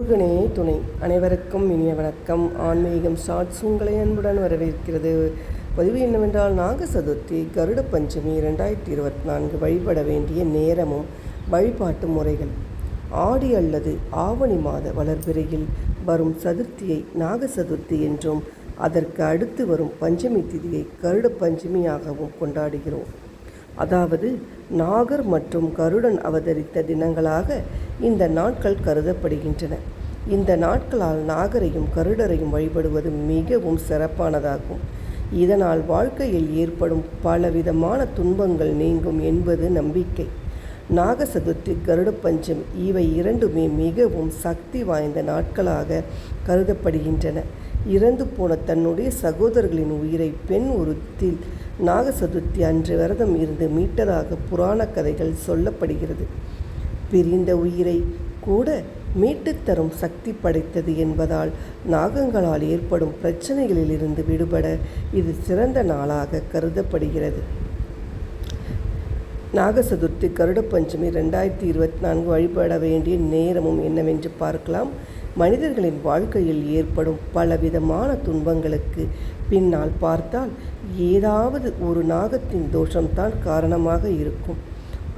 முருகனே துணை. அனைவருக்கும் இனிய வணக்கம். ஆன்மீகம் ஷார்ட்ஸ் உங்களை அன்புடன் வரவேற்கிறது. பதிவு என்னவென்றால் நாக சதுர்த்தி கருட பஞ்சமி ரெண்டாயிரத்தி இருபத்தி நான்கு வழிபட வேண்டிய நேரமும் வழிபாட்டு முறைகள். ஆடி அல்லது ஆவணி மாத வளர்பிறையில் வரும் சதுர்த்தியை நாக சதுர்த்தி என்றும் அதற்கு அடுத்து வரும் பஞ்சமி திதியை கருட பஞ்சமியாகவும் கொண்டாடுகிறோம். அதாவது நாகர் மற்றும் கருடன் அவதரித்த தினங்களாக இந்த நாட்கள் கருதப்படுகின்றன. இந்த நாட்களால் நாகரையும் கருடரையும் வழிபடுவது மிகவும் சிறப்பானதாகும். இதனால் வாழ்க்கையில் ஏற்படும் பலவிதமான துன்பங்கள் நீங்கும் என்பது நம்பிக்கை. நாக சதுர்த்தி கருட பஞ்சம் இவை இரண்டுமே மிகவும் சக்தி வாய்ந்த நாட்களாக கருதப்படுகின்றன. இறந்து போன தன்னுடைய சகோதரர்களின் உயிரை பெண் உருத்தில் நாக சதுர்த்தி அன்று விரதம் இருந்து மீட்டதாக புராண கதைகள் சொல்லப்படுகிறது. பிரிந்த உயிரை கூட மீட்டு தரும் சக்தி படைத்தது என்பதால் நாகங்களால் ஏற்படும் பிரச்சனைகளிலிருந்து விடுபட இது சிறந்த நாளாக கருதப்படுகிறது. நாக சதுர்த்தி கருட பஞ்சமி ரெண்டாயிரத்தி இருபத்தி நான்கு வழிபட வேண்டிய நேரமும் என்னவென்று பார்க்கலாம். மனிதர்களின் வாழ்க்கையில் ஏற்படும் பலவிதமான துன்பங்களுக்கு பின்னால் பார்த்தால் ஏதாவது ஒரு நாகத்தின் தோஷம்தான் காரணமாக இருக்கும்.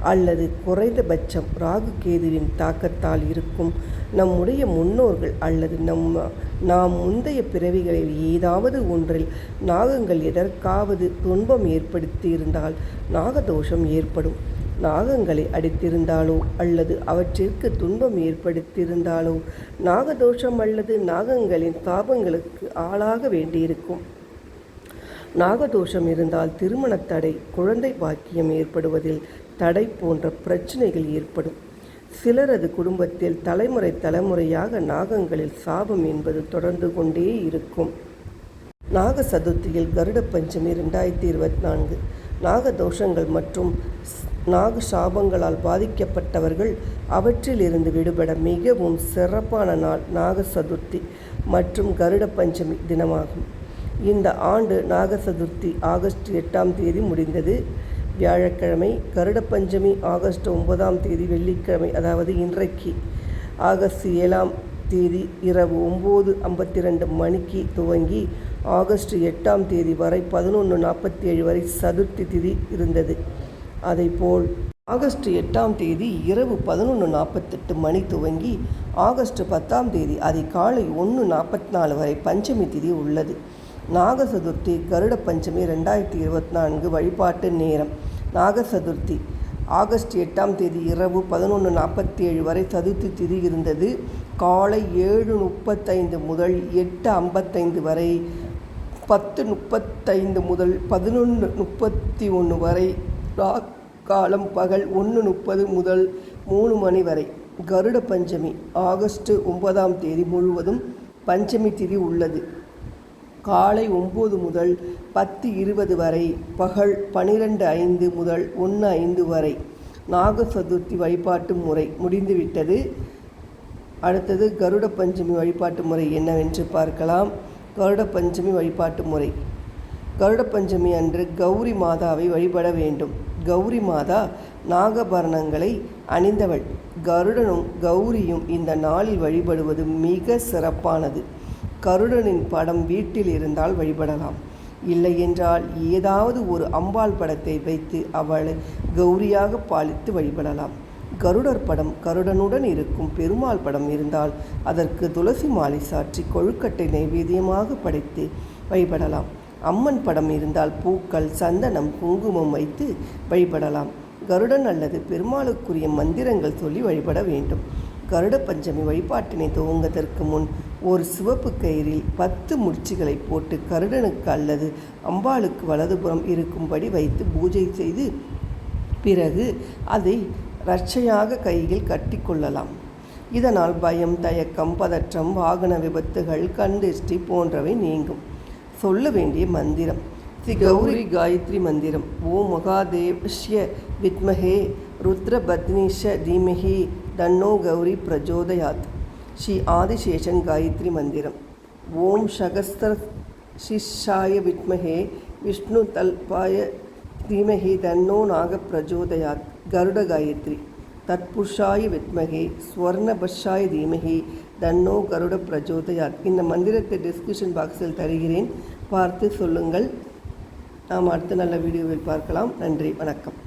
அல்லது குறைந்தபட்சம் ராகு கேதுவின் தாக்கத்தால் இருக்கும். நம்முடைய முன்னோர்கள் அல்லது நம் நாம் முந்தைய பிறவிகளில் ஏதாவது ஒன்றில் நாகங்கள் எதற்காவது துன்பம் ஏற்படுத்தி இருந்தால் நாகதோஷம் ஏற்படும். நாகங்களை அடித்திருந்தாலோ அல்லது அவற்றிற்கு துன்பம் ஏற்படுத்தியிருந்தாலோ நாகதோஷம் அல்லது நாகங்களின் தாபங்களுக்கு ஆளாக வேண்டியிருக்கும். நாகதோஷம் இருந்தால் திருமண தடை குழந்தை பாக்கியம் ஏற்படுவதில் தடை போன்ற பிரச்சனைகள் ஏற்படும். சிலரது குடும்பத்தில் தலைமுறை தலைமுறையாக நாகங்களில் சாபம் என்பது தொடர்ந்து கொண்டே இருக்கும். நாக சதுர்த்தியில் கருட பஞ்சமி ரெண்டாயிரத்தி இருபத்தி நான்கு. நாக தோஷங்கள் மற்றும் நாக சாபங்களால் பாதிக்கப்பட்டவர்கள் அவற்றிலிருந்து விடுபட மிகவும் சிறப்பான நாள் நாக சதுர்த்தி மற்றும் கருட பஞ்சமி தினமாகும். இந்த ஆண்டு நாக சதுர்த்தி ஆகஸ்ட் எட்டாம் தேதி முடிந்தது. வியாழக்கிழமை கருட பஞ்சமி ஆகஸ்ட் ஒன்பதாம் தேதி வெள்ளிக்கிழமை அதாவது இன்றைக்கு ஆகஸ்ட் ஏழாம் தேதி இரவு ஒம்பது ஐம்பத்தி ரெண்டு மணிக்கு துவங்கி ஆகஸ்ட் எட்டாம் தேதி வரை பதினொன்று நாற்பத்தி ஏழு வரை சதுர்த்தி திதி இருந்தது. அதைப்போல் ஆகஸ்ட் எட்டாம் தேதி இரவு பதினொன்று நாற்பத்தெட்டு மணி துவங்கி ஆகஸ்ட் பத்தாம் தேதி அதிகாலை ஒன்று நாற்பத்தி நாலு வரை பஞ்சமி திதி உள்ளது. நாக சதுர்த்தி கருட பஞ்சமி ரெண்டாயிரத்தி இருபத்தி நான்கு வழிபாட்டு நேரம். நாக சதுர்த்தி ஆகஸ்ட் எட்டாம் தேதி இரவு பதினொன்று நாற்பத்தி ஏழு வரை சதுர்த்தி திதி இருந்தது. காலை ஏழு முப்பத்தைந்து முதல் எட்டு ஐம்பத்தைந்து வரை பத்து முப்பத்தைந்து முதல் பதினொன்று முப்பத்தி ஒன்று வரை காலம் பகல் ஒன்று முப்பது முதல் மூணு மணி வரை. கருட பஞ்சமி ஆகஸ்ட் ஒன்பதாம் தேதி முழுவதும் பஞ்சமி திதி உள்ளது. காலை ஒம்பது முதல் பத்து இருபது வரை பகல் பனிரெண்டு ஐந்து முதல் ஒன்று ஐந்து வரை. நாக சதுர்த்தி வழிபாட்டு முறை முடிந்துவிட்டது. அடுத்தது கருட பஞ்சமி வழிபாட்டு முறை என்னவென்று பார்க்கலாம். கருட பஞ்சமி வழிபாட்டு முறை. கருட பஞ்சமி அன்று கௌரி மாதாவை வழிபட வேண்டும். கௌரி மாதா நாகபரணங்களை அணிந்தவள். கருடனும் கௌரியும் இந்த நாளில் வழிபடுவது மிக சிறப்பானது. கருடனின் படம் வீட்டில் இருந்தால் வழிபடலாம். இல்லை என்றால் ஏதாவது ஒரு அம்பாள் படத்தை வைத்து அவளை கௌரியாக பாலித்து வழிபடலாம். கருடர் படம் கருடனுடன் இருக்கும் பெருமாள் படம் இருந்தால் அதற்கு துளசி மாலை சாற்றி கொழுக்கட்டை நைவேத்தியமாக படைத்து வழிபடலாம். அம்மன் படம் இருந்தால் பூக்கள் சந்தனம் குங்குமம் வைத்து வழிபடலாம். கருடன் அல்லது பெருமாளுக்குரிய மந்திரங்கள் சொல்லி வழிபட வேண்டும். கருட பஞ்சமி வழிபாட்டினை துவங்குவதற்கு முன் ஒரு சிவப்பு கயிறில் பத்து முடிச்சுகளை போட்டு கருடனுக்கு அல்லது அம்பாளுக்கு வலதுபுறம் இருக்கும்படி வைத்து பூஜை செய்து பிறகு அதை ரட்சையாக கையில் கட்டிக்கொள்ளலாம். இதனால் பயம் தயக்கம் பதற்றம் வாகன விபத்துகள் கண்டிஷ்டி போன்றவை நீங்கும். சொல்ல வேண்டிய மந்திரம். ஸ்ரீ கௌரி காயத்ரி மந்திரம். ஓ மகாதேவ்ய வித்மஹே ருத்ரபத்னிஷ தீமஹி தன்னோ கௌரி பிரஜோதயாத். ஸ்ரீ ஆதிசேஷன் காயத்ரி மந்திரம். ஓம் சகஸ்திர சிஷாய வித்மஹே விஷ்ணு தல்பாய தீமஹி தன்னோ நாக பிரஜோதயாத். கருட காயத்ரி தத்புருஷாய வித்மகே ஸ்வர்ணபஷாய தீமகி தன்னோ கருட பிரஜோதயாத். இந்த மந்திரத்தை டிஸ்கிரிப்ஷன் பாக்ஸில் தருகிறேன். பார்த்து சொல்லுங்கள். நாம் அடுத்த நல்ல வீடியோவில் பார்க்கலாம். நன்றி வணக்கம்.